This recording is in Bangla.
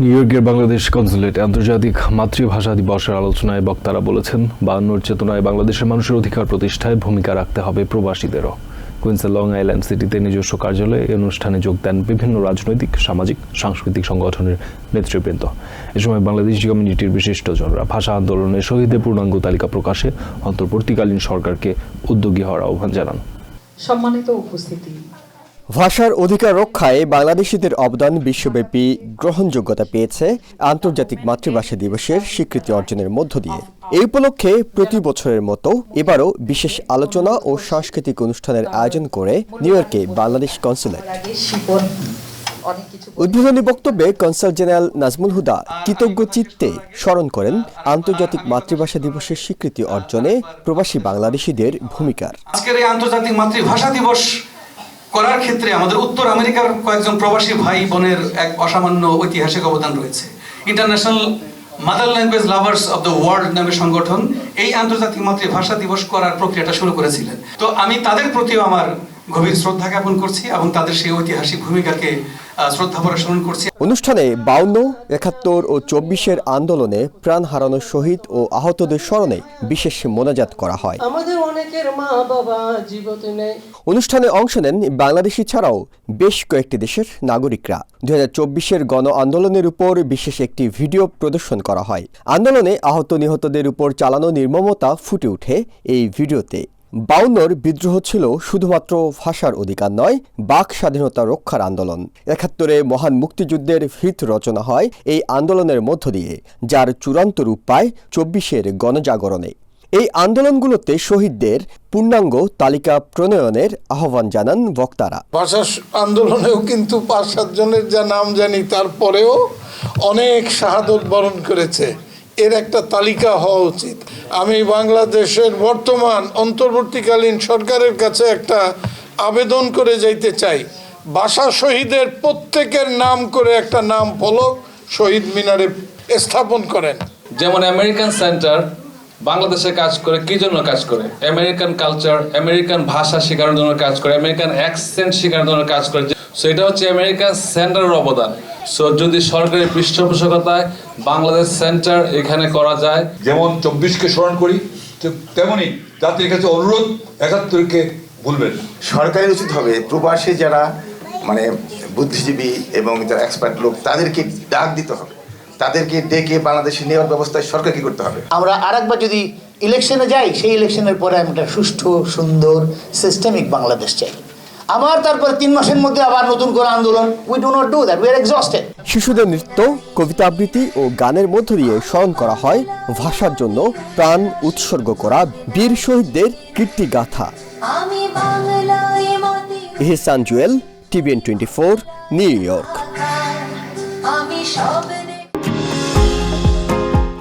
নিউ ইয়র্কের বাংলাদেশ কনসুলেট আন্তর্জাতিক মাতৃভাষা দিবসের আলোচনায় বক্তারা বলেছেন, বায়ান্নর চেতনায় বাংলাদেশের মানুষের অধিকার প্রতিষ্ঠায় ভূমিকা রাখতে হবে প্রবাসীদেরও। কুইন্সের লং আইল্যান্ড সিটিতে নিজস্ব কার্যালয়ে এই অনুষ্ঠানে যোগ দেন বিভিন্ন রাজনৈতিক, সামাজিক, সাংস্কৃতিক সংগঠনের নেতৃবৃন্দ। এ সময় বাংলাদেশি কমিউনিটির বিশিষ্টজনরা ভাষা আন্দোলনের শহীদের পূর্ণাঙ্গ তালিকা প্রকাশে অন্তর্বর্তীকালীন সরকারকে উদ্যোগী হওয়ার আহ্বান জানান। সম্মানিত উপস্থিতি। ভাষার অধিকার রক্ষায় বাংলাদেশিদের অবদান বিশ্বব্যাপী গ্রহণযোগ্যতা পেয়েছে আন্তর্জাতিক মাতৃভাষা দিবসের স্বীকৃতি অর্জনের মধ্য দিয়ে। এই উপলক্ষে প্রতি বছরের মতো এবারও বিশেষ আলোচনা ও সাংস্কৃতিক অনুষ্ঠানের আয়োজন করে নিউ ইয়র্কে বাংলাদেশ কনসুলেট। উদ্বোধনী বক্তব্যে কনসাল জেনারেল নাজমুল হুদা কৃতজ্ঞ চিত্তে স্মরণ করেন আন্তর্জাতিক মাতৃভাষা দিবসের স্বীকৃতি অর্জনে প্রবাসী বাংলাদেশিদের ভূমিকার। আজকের এই আন্তর্জাতিক মাতৃভাষা দিবস করার ক্ষেত্রে আমাদের উত্তর আমেরিকার কয়েকজন প্রবাসী ভাই বোনের এক অসামান্য ঐতিহাসিক অবদান রয়েছে। International mother language lovers of the world নামে সংগঠন এই আন্তর্জাতিক মাতৃভাষা দিবস করার প্রক্রিয়াটা শুরু করেছিলেন। তো আমি তাদের প্রতিও আমার গভীর শ্রদ্ধা জ্ঞাপন করছি এবং তাদের সেই ঐতিহাসিক ভূমিকাকে শ্রদ্ধা ভরে স্মরণ করছি। অনুষ্ঠানে বাউন্ন একাত্তর ও চব্বিশের আন্দোলনে প্রাণ হারানো শহীদ ও আহতদের স্মরণে বিশেষ মোনাজাত করা হয়। আমাদের অনুষ্ঠানে অংশ নেন বাংলাদেশি ছাড়াও বেশ কয়েকটি দেশের নাগরিকরা। দু হাজার গণ আন্দোলনের উপর বিশেষ একটি ভিডিও প্রদর্শন করা হয়। আন্দোলনে আহত নিহতদের উপর চালানো নির্মমতা ফুটে ওঠে এই ভিডিওতে। বাউন্নর বিদ্রোহ ছিল শুধুমাত্র ভাষার অধিকার নয়, বাক স্বাধীনতা রক্ষার আন্দোলন। একাত্তরে মহান মুক্তিযুদ্ধের ভিত রচনা হয় এই আন্দোলনের মধ্য দিয়ে, যার চূড়ান্ত রূপ পায় চব্বিশের গণজাগরণে। এই আন্দোলনগুলোতে শহীদদের পূর্ণাঙ্গ তালিকা প্রণয়নের আহ্বান জানান বক্তারা। ভাষা আন্দোলনেও কিন্তু পাঁচ সাতজনের যা নাম জানি তারপরেও অনেক শাহাদত বরণ করেছে। এর একটা তালিকা হওয়া উচিত। আমি বাংলাদেশের বর্তমান অন্তর্বর্তীকালীন সরকারের কাছে একটা আবেদন করে যাইতে চাই। ভাষা শহীদের প্রত্যেকের নাম করে একটা নাম ফলক শহীদ মিনারে স্থাপন করেন। যেমন আমেরিকান সেন্টার বাংলাদেশে কাজ করে কি জন্য কাজ করে? আমেরিকান কালচার আমেরিকান ভাষা শেখানোর জন্য কাজ করে আমেরিকান অ্যাকসেন্ট শেখানোর জন্য কাজ করে। সো এটা হচ্ছে আমেরিকান সেন্টারের অবদান। সো যদি সরকারি পৃষ্ঠপোষকতায় বাংলাদেশ সেন্টার এখানে করা যায় যেমন চব্বিশকে স্মরণ করি ঠিক তেমনই জাতির কাছে অনুরোধ একাত্তরকে ভুলবেন। সরকারের উচিত হবে প্রবাসী যারা মানে বুদ্ধিজীবী এবং যারা এক্সপার্ট লোক তাদেরকে ডাক দিতে হবে। তাদেরকে ডেকে বাংলাদেশে নেওয়ার ব্যবস্থায় সরকারকে করতে হবে? আমরা আরেকবার যদি ইলেকশনে যাই সেই ইলেকশনের পরে আমি একটা সুষ্ঠু সুন্দর সিস্টেমিক বাংলাদেশ চাই। আবার তারপরে তিন মাসের মধ্যে আবার নতুন করে আন্দোলন। We do not do that we are exhausted শিশুদের নৃত্য কবিতা আবৃত্তি ও গানের মধ্য দিয়ে স্মরণ করা হয় ভাষার জন্য প্রাণ উৎসর্গ করা বীর শহীদদের কীর্তিগাথা আমি বাংলায় মাটি Ihsan Jewel TVN twenty four New York. আমি সব